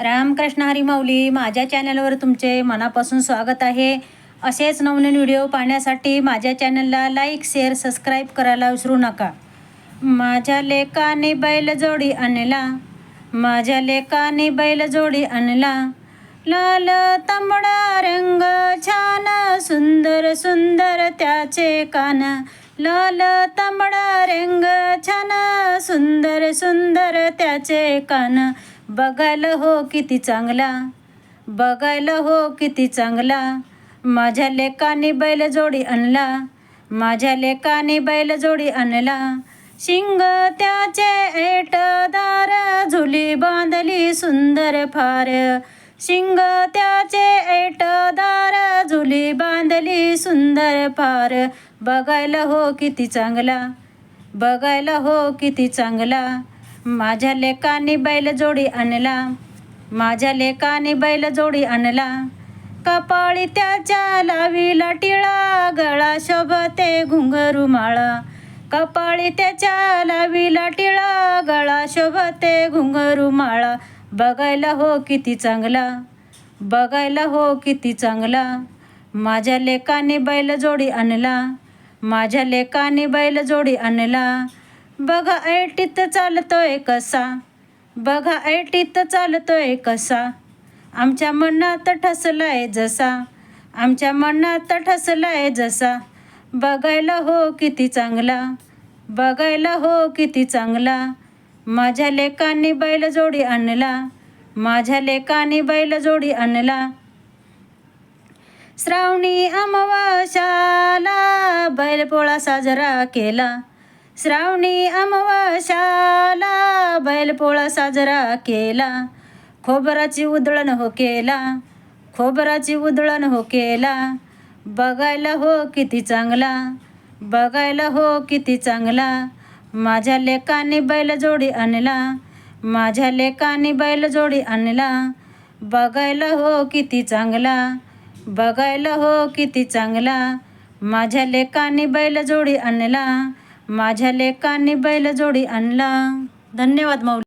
रामकृष्ण हरिमाऊली माझ्या चॅनलवर तुमचे मनापासून स्वागत आहे. असेच नवनवीन व्हिडिओ पाहण्यासाठी माझ्या चॅनलला लाईक शेअर सबस्क्राईब करायला विसरू नका. माझ्या लेकाने बैलजोडी आणला. माझ्या लेकाने बैलजोडी आणला. लाल तांबडा रंग छान सुंदर सुंदर त्याचे कान. लाल तांबडा रंग छान सुंदर सुंदर त्याचे कान. बघायला हो किती चांगला. बघायला हो किती चांगला. माझ्या लेकाने बैलजोडी आणला. माझ्या लेकाने बैलजोडी आणला. शिंग त्याचे ऐटदार झुली बांधली सुंदर फार. शिंग त्याचे ऐटदार झुली बांधली सुंदर फार. बघायला हो किती चांगला. बघायला हो किती चांगला. माझ्या लेकाने बैलजोडी आणला. माझ्या लेखानी बैल जोडी आणला. कपाळी त्याच्या लावीला टिळा गळा शोभते घुंगरू माळा. कपाळी त्याच्या लावीला टिळा गळा शोभते घुंगरू माळा. बघायला हो किती चांगला. बघायला हो किती चांगला. माझ्या लेकाने बैलजोडी आणला. माझ्या लेकाने बैलजोडी आणला. बघा ऐटीत चालतोय कसा. बघा ऐटीत चालतोय कसा. आमच्या मनात ठसलाय जसा. आमच्या मनात ठसलाय जसा. बघायला हो किती चांगला. बघायला हो किती चांगला. माझ्या लेकाने बैलजोडी आणला. माझ्या लेकाने बैलजोडी आणला. श्रावणी अमावाशाला बैलपोळा साजरा केला. श्रावणी अमावाशाला बैलपोळा साजरा केला. खोबराची उधळण हो केला. खोबराची उधळण हो केला. बघायला हो किती चांगला. बघायला हो किती चांगला. माझ्या लेकाने बैलजोडी आणला. माझ्या लेकाने बैलजोडी आणला. बघायला हो किती चांगला. बघायला हो किती चांगला. माझ्या लेकाने बैलजोडी आणला. माझ्या लेकाने बैलजोडी आणला. धन्यवाद माऊली